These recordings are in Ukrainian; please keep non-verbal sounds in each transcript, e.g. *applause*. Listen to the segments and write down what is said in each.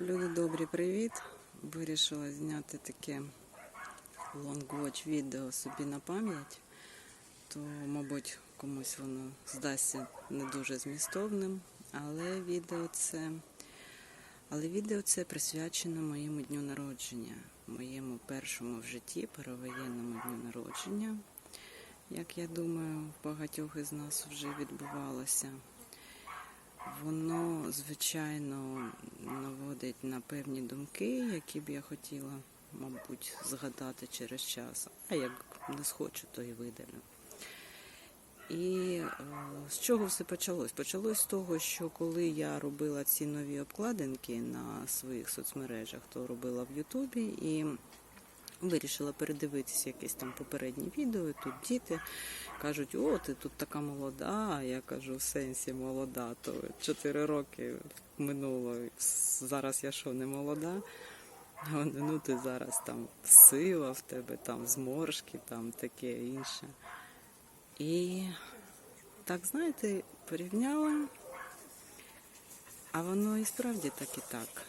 Люди добрі, привіт! Вирішила зняти таке лонгвоч відео собі на пам'ять, то, мабуть, комусь воно здасться не дуже змістовним, але відео це, але відео це присвячено моєму дню народження, моєму першому в житті перевоєнному дню народження. Як я думаю, багатьох із нас вже відбувалося. Воно, звичайно, наводить на певні думки, які б я хотіла, мабуть, згадати через час. А як не схочу, то і видалю. І е, з чого все почалось? Почалось з того, що коли я робила ці нові обкладинки на своїх соцмережах, то робила в Ютубі і вирішила передивитися якесь там попереднє відео. І тут діти кажуть, о, ти тут така молода. Я кажу, в сенсі молода, то 4 роки минуло. Зараз я що, не молода? Вони, ну ти зараз там сила в тебе, там зморшки, там таке інше. І так, знаєте, порівняла, а воно і справді так і так.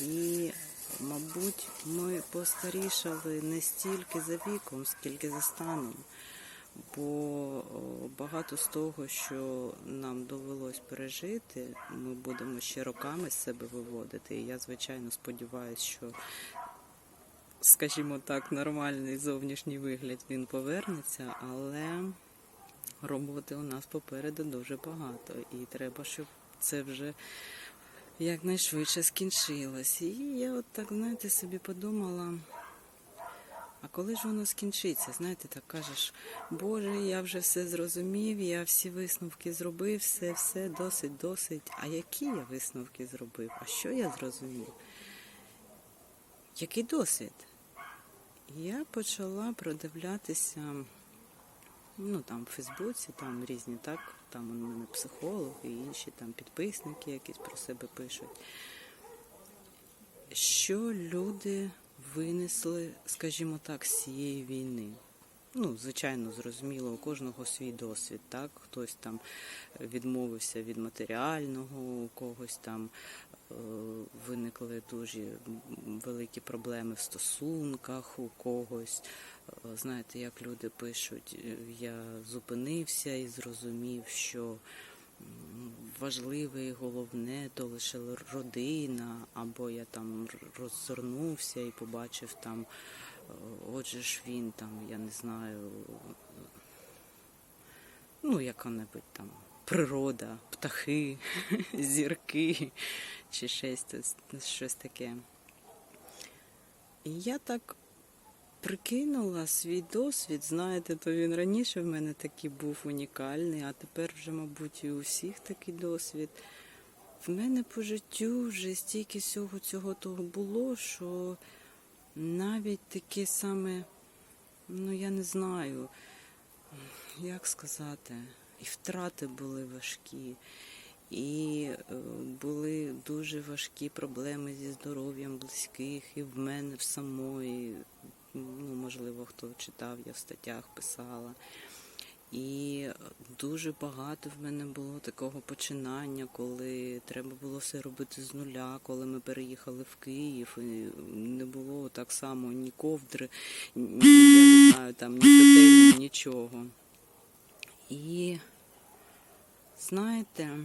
І, мабуть, ми постарішали не стільки за віком, скільки за станом. Бо багато з того, що нам довелось пережити, ми будемо ще роками з себе виводити. І я, звичайно, сподіваюся, що, скажімо так, нормальний зовнішній вигляд він повернеться, але роботи у нас попереду дуже багато. І треба, щоб це вже якнайшвидше скінчилось. І я от так, знаєте, собі подумала. А коли ж воно скінчиться? Знаєте, так кажеш, Боже, я вже все зрозумів, я всі висновки зробив, все, все, досить, досить. А які я висновки зробив? А що я зрозумів? Який досвід? Я почала продивлятися, ну там в Фейсбуці, там різні так, там у мене психолог і інші там підписники якісь про себе пишуть. Що люди винесли, скажімо так, з цієї війни. Ну, звичайно, зрозуміло, у кожного свій досвід, так? Хтось там відмовився від матеріального, у когось там е, виникли дуже великі проблеми в стосунках, у когось, знаєте, як люди пишуть, е, я зупинився і зрозумів, що важливе і головне то лише родина, або я там роззирнувся і побачив там, е, отже ж він там, я не знаю, ну, яка-небудь там природа, птахи, *laughs* зірки чи щось, щось таке. І я так прикинула свій досвід, знаєте, то він раніше в мене такий був унікальний, а тепер вже, мабуть, і у всіх такий досвід. В мене по життю вже стільки всього цього того було, що навіть таке саме, ну я не знаю, як сказати, і втрати були важкі, і е, були дуже важкі проблеми зі здоров'ям близьких, і в мене в самої, ну, можливо, хто читав, я в статтях писала. І дуже багато в мене було такого починання, коли треба було все робити з нуля, коли ми переїхали в Київ, і не було так само ні ковдри, ні, я не знаю, там, ні котельні, нічого. І знаєте,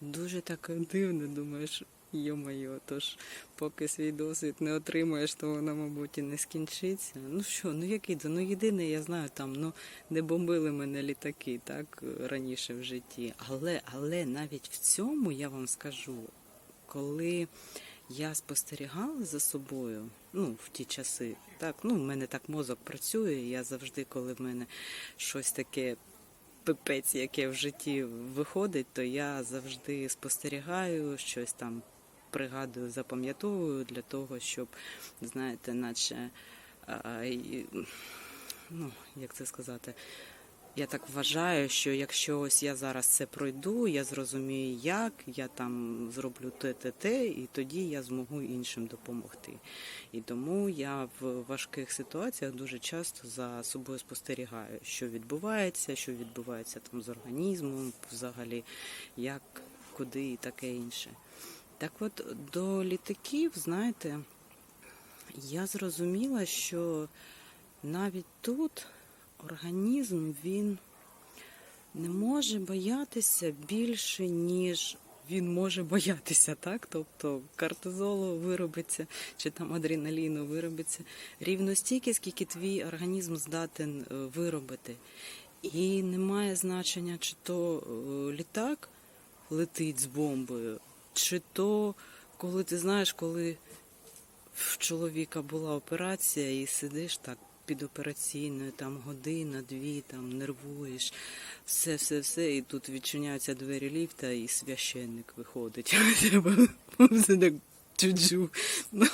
дуже так дивно думаєш, йо-моє, тож поки свій досвід не отримаєш, то воно, мабуть, і не скінчиться. Ну що, ну який то? Ну єдине, я знаю, там ну не бомбили мене літаки, так раніше в житті. Але, але навіть в цьому я вам скажу, коли я спостерігала за собою, ну, в ті часи, так, ну, в мене так мозок працює, я завжди, коли в мене щось таке пипець, яке в житті виходить, то я завжди спостерігаю, щось там пригадую, запам'ятовую для того, щоб, знаєте, наче, ну, як це сказати, я так вважаю, що якщо ось я зараз це пройду, я зрозумію, як, я там зроблю те, те, те, і тоді я зможу іншим допомогти. І тому я в важких ситуаціях дуже часто за собою спостерігаю, що відбувається, що відбувається там з організмом, взагалі, як, куди і таке інше. Так от до літаків, знаєте, я зрозуміла, що навіть тут організм він не може боятися більше, ніж він може боятися, так? Тобто кортизолу виробиться, чи там адреналіну виробиться рівно стільки, скільки твій організм здатен е, виробити. І немає значення, чи то е, літак летить з бомбою, чи то, коли ти знаєш, коли в чоловіка була операція і сидиш так під операційною, там година, дві, там нервуєш, все, все, все, і тут відчиняються двері ліфта, і священник виходить. *laughs* Треба чуджу. Ну,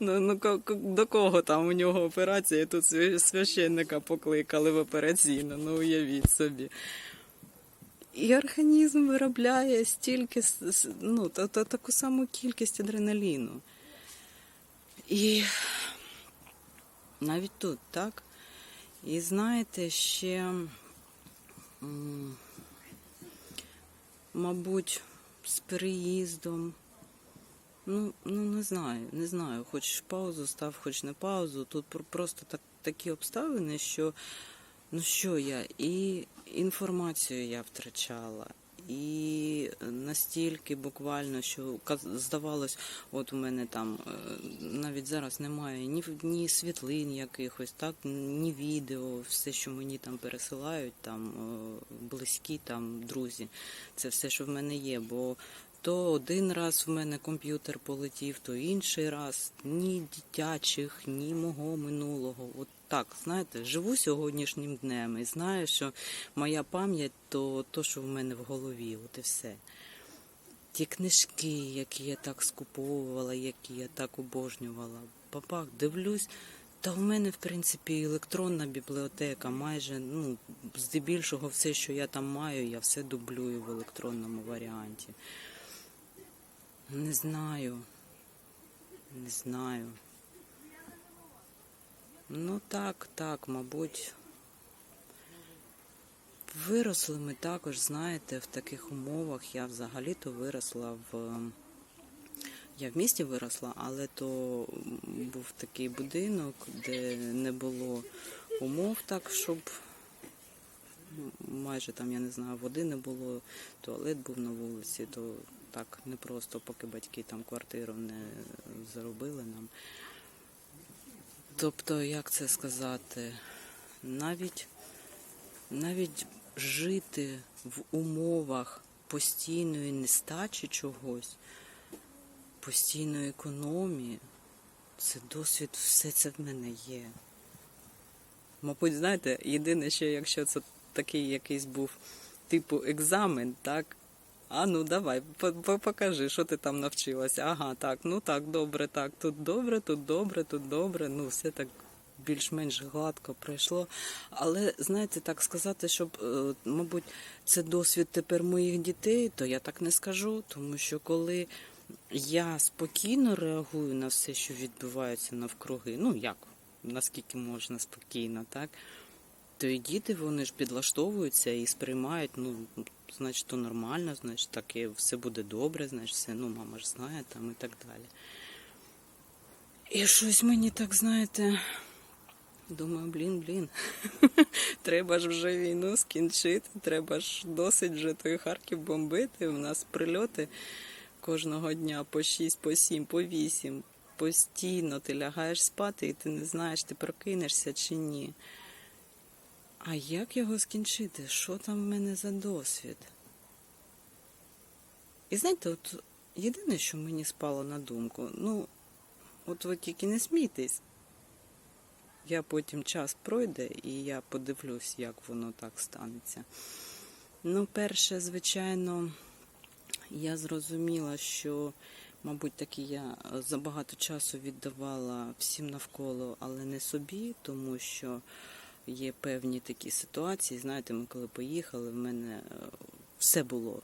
ну, ну, до кого там у нього операція? Тут свя- священника покликали в операційну, ну уявіть собі. І організм виробляє стільки ну, та, та, таку саму кількість адреналіну. І навіть тут, так? І знаєте, ще, мабуть, з переїздом. Ну, ну не знаю, не знаю. Хоч паузу став, хоч не паузу. Тут просто так, такі обставини, що ну що я, і інформацію я втрачала, і настільки буквально, що здавалось, от у мене там е, навіть зараз немає ні, ні світлин якихось, так, ні відео, все, що мені там пересилають, там е, близькі там друзі. Це все, що в мене є. Бо то один раз в мене комп'ютер полетів, то інший раз ні дитячих, ні мого минулого. От так, знаєте, живу сьогоднішнім днем і знаю, що моя пам'ять то, то, що в мене в голові, от і все. Ті книжки, які я так скуповувала, які я так обожнювала. Папах, дивлюсь, та в мене, в принципі, електронна бібліотека, майже, ну, здебільшого все, що я там маю, я все дублюю в електронному варіанті. Не знаю. Не знаю. Ну так, так, мабуть. Виросли ми також, знаєте, в таких умовах. Я взагалі-то виросла в. Я в місті виросла, але то був такий будинок, де не було умов так, щоб майже там, я не знаю, води не було, туалет був на вулиці, то так не просто, поки батьки там квартиру не заробили нам. Тобто, як це сказати, навіть, навіть жити в умовах постійної нестачі чогось, постійної економії, це досвід, все це в мене є. Мабуть, знаєте, єдине, що якщо це такий якийсь був типу екзамен, так? А ну давай, по- по- покажи, що ти там навчилася. Ага, так, ну так, добре, так, тут добре, тут добре, тут добре. Ну, все так більш-менш гладко пройшло. Але знаєте, так сказати, щоб, е, мабуть, це досвід тепер моїх дітей, то я так не скажу, тому що коли я спокійно реагую на все, що відбувається навкруги, ну як, наскільки можна спокійно, так? То і діти вони ж підлаштовуються і сприймають, ну, значить, то нормально, значить, так і все буде добре, значить, все, ну, мама ж знає там і так далі. І щось мені так, знаєте, думаю, блін, блін, *laughs* треба ж вже війну скінчити, треба ж досить вже той Харків бомбити. У нас прильоти кожного дня по 6, по 7, по 8. Постійно ти лягаєш спати, і ти не знаєш, ти прокинешся чи ні. А як його скінчити? Що там в мене за досвід? І знаєте, от єдине, що мені спало на думку, ну, от ви тільки не смійтесь. Я потім час пройде і я подивлюсь, як воно так станеться. Ну, перше, звичайно, я зрозуміла, що, мабуть, таки я забагато часу віддавала всім навколо, але не собі, тому що є певні такі ситуації. Знаєте, ми коли поїхали, в мене е, все було.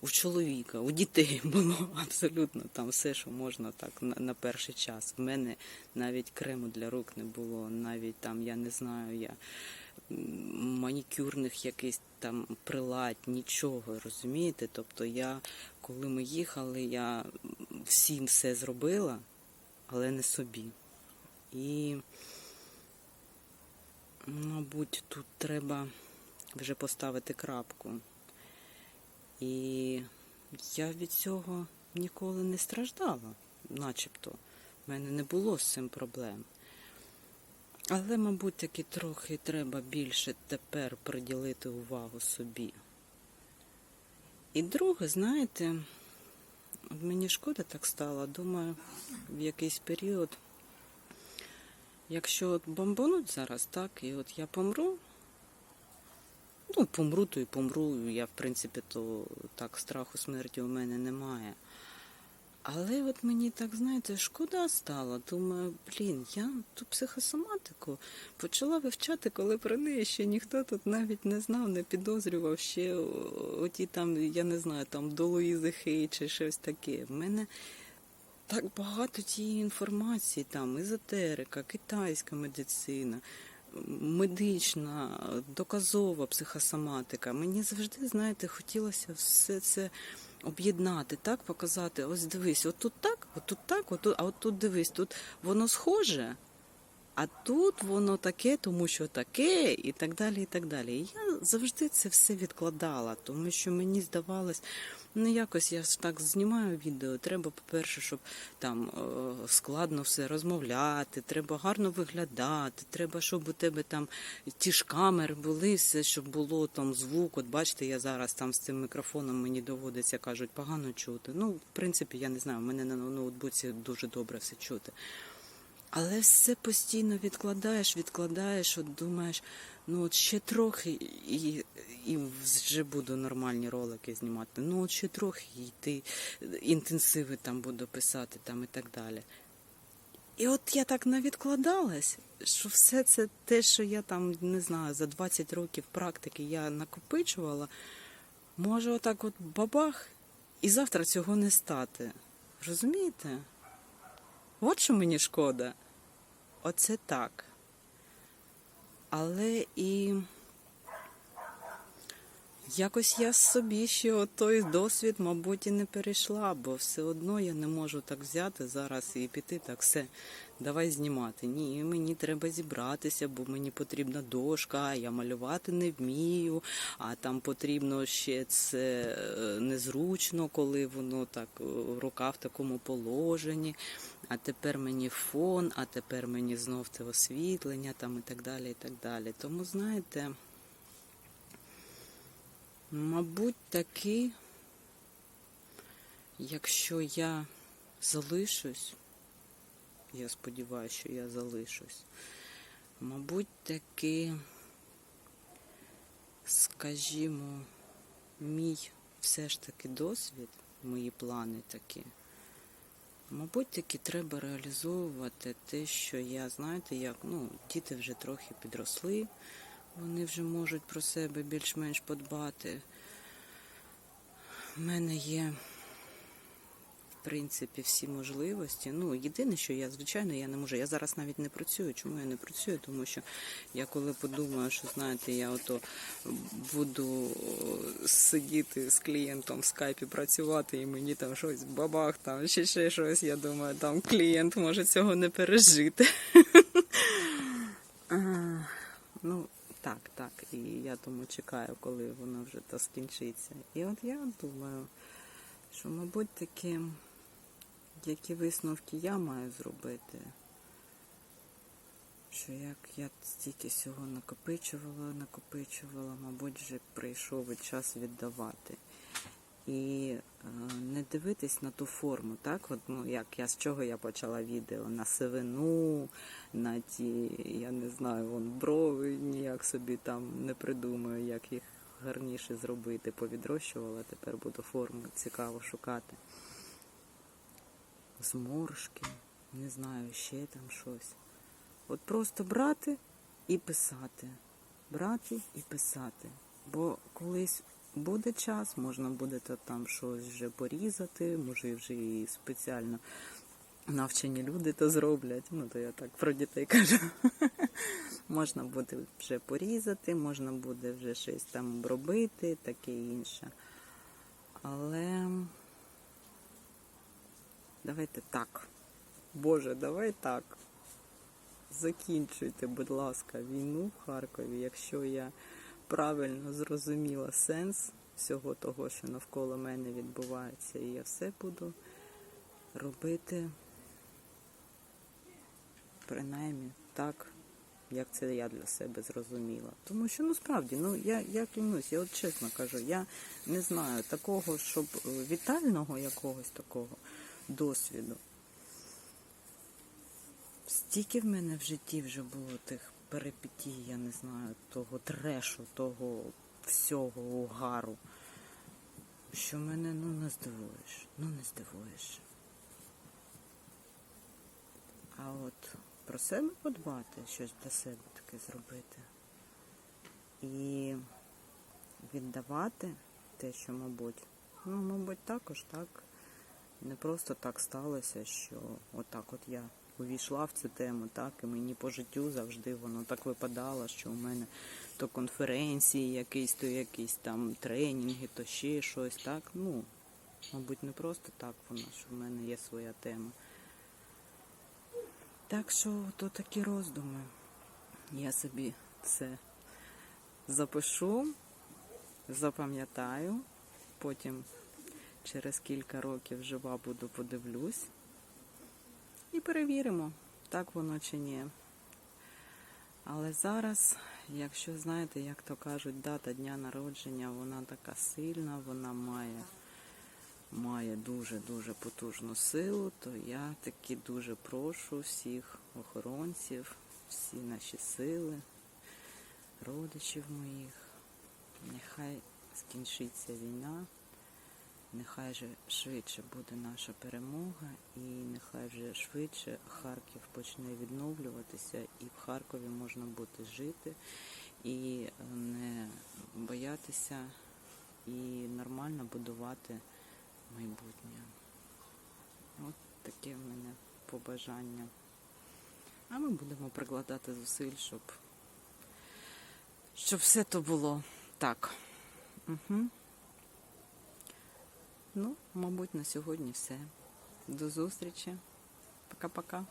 У чоловіка, у дітей *laughs* було абсолютно там все, що можна так на, на перший час. В мене навіть крему для рук не було, навіть там, я не знаю, я манікюрних якихось там прилад, нічого, розумієте? Тобто я, коли ми їхали, я всім все зробила, але не собі. І, мабуть, тут треба вже поставити крапку. І я від цього ніколи не страждала, начебто. У мене не було з цим проблем. Але, мабуть, таки трохи треба більше тепер приділити увагу собі. І друге, знаєте, мені шкода так стало, думаю, в якийсь період, якщо от бомбануть зараз, так, і от я помру, ну, помру, то і помру. Я, в принципі, то так страху смерті у мене немає. Але от мені так, знаєте, шкода стало. Думаю, блін, я ту психосоматику почала вивчати, коли про неї ще ніхто тут навіть не знав, не підозрював ще оті там, я не знаю, там до Луїзи Хей чи щось таке. В мене так багато тієї інформації, там езотерика, китайська медицина, медична, доказова психосоматика. Мені завжди, знаєте, хотілося все це об'єднати, так, показати. Ось дивись, отут так, отут так, отут, а отут дивись, тут воно схоже. А тут воно таке, тому що таке, і так далі, і так далі. І я завжди це все відкладала, тому що мені здавалось, ну якось я ж так знімаю відео. Треба, по-перше, щоб там е, складно все розмовляти, треба гарно виглядати, треба, щоб у тебе там ті ж камери були, все, щоб було там звук. От бачите, я зараз там з цим мікрофоном мені доводиться, кажуть, погано чути. Ну, в принципі, я не знаю, в мене на ноутбуці дуже добре все чути. Але все постійно відкладаєш, відкладаєш, от думаєш, ну от ще трохи і, і вже буду нормальні ролики знімати. Ну от ще трохи і ти інтенсиви там буду писати там і так далі. І от я так навідкладалась, що все це те, що я там не знаю, за 20 років практики я накопичувала, може отак от бабах, і завтра цього не стати. Розумієте? От що мені шкода. Оце так. Але і якось я собі ще той досвід, мабуть, і не перейшла, бо все одно я не можу так взяти зараз і піти так все, давай знімати. Ні, мені треба зібратися, бо мені потрібна дошка, я малювати не вмію, а там потрібно ще це е, незручно, коли воно так е, рука в такому положенні. А тепер мені фон, а тепер мені знов це освітлення там і так далі, і так далі. Тому, знаєте, мабуть, таки, якщо я залишусь, я сподіваюся, що я залишусь, мабуть, таки, скажімо, мій все ж таки досвід, мої плани такі. Мабуть, таки треба реалізовувати те, що я, знаєте, як ну, діти вже трохи підросли, вони вже можуть про себе більш-менш подбати. У мене є, в принципі, всі можливості. Ну, єдине, що я, звичайно, я не можу. Я зараз навіть не працюю. Чому я не працюю? Тому що я коли подумаю, що знаєте, я ото буду сидіти з клієнтом в скайпі працювати, і мені там щось бабах, там ще ще щось. Я думаю, там клієнт може цього не пережити. *laughs* Ну, так, так. І я тому чекаю, коли воно вже то скінчиться. І от я думаю, що, мабуть, таки, які висновки я маю зробити, що як я стільки всього накопичувала, накопичувала, мабуть, вже прийшов час віддавати. І е, не дивитись на ту форму, так? От, ну, як я з чого я почала відео? На сивину, на ті, я не знаю, вон брови ніяк собі там не придумаю, як їх гарніше зробити. Повідрощувала, тепер буду форму цікаво шукати. Зморшки, не знаю, ще там щось. От просто брати і писати. Брати і писати. Бо колись буде час, можна буде то там щось вже порізати, може вже і спеціально навчені люди то зроблять. Ну, то я так про дітей кажу. *laughs* можна буде вже порізати, можна буде вже щось там обробити, таке інше. Але давайте так. Боже, давай так. Закінчуйте, будь ласка, війну в Харкові, якщо я правильно зрозуміла сенс всього того, що навколо мене відбувається, і я все буду робити принаймні так, як це я для себе зрозуміла. Тому що ну справді, ну я, я клянусь, я от чесно кажу, я не знаю такого, щоб е, вітального якогось такого досвіду. Стільки в мене в житті вже було тих перипетій, я не знаю, того трешу, того всього угару, що мене ну не здивуєш, ну не здивуєш. А от про себе подбати, щось для себе таке зробити. І віддавати те, що, мабуть, ну, мабуть, також так. Не просто так сталося, що отак от я увійшла в цю тему, так, і мені по життю завжди воно так випадало, що у мене то конференції якісь, то якісь там тренінги, то ще щось, так. Ну, мабуть, не просто так воно, що в мене є своя тема. Так що то такі роздуми. Я собі це запишу, запам'ятаю, потім через кілька років жива буду, подивлюсь і перевіримо, так воно чи ні. Але зараз, якщо знаєте, як то кажуть, дата дня народження, вона така сильна, вона має має дуже-дуже потужну силу, то я таки дуже прошу всіх охоронців, всі наші сили, родичів моїх, нехай скінчиться війна, нехай же швидше буде наша перемога, і нехай вже швидше Харків почне відновлюватися, і в Харкові можна буде жити, і не боятися, і нормально будувати майбутнє. От таке в мене побажання. А ми будемо прикладати зусиль, щоб, щоб все то було так. Угу. Ну, мабуть, на сьогодні все. До зустрічі. Пока-пока.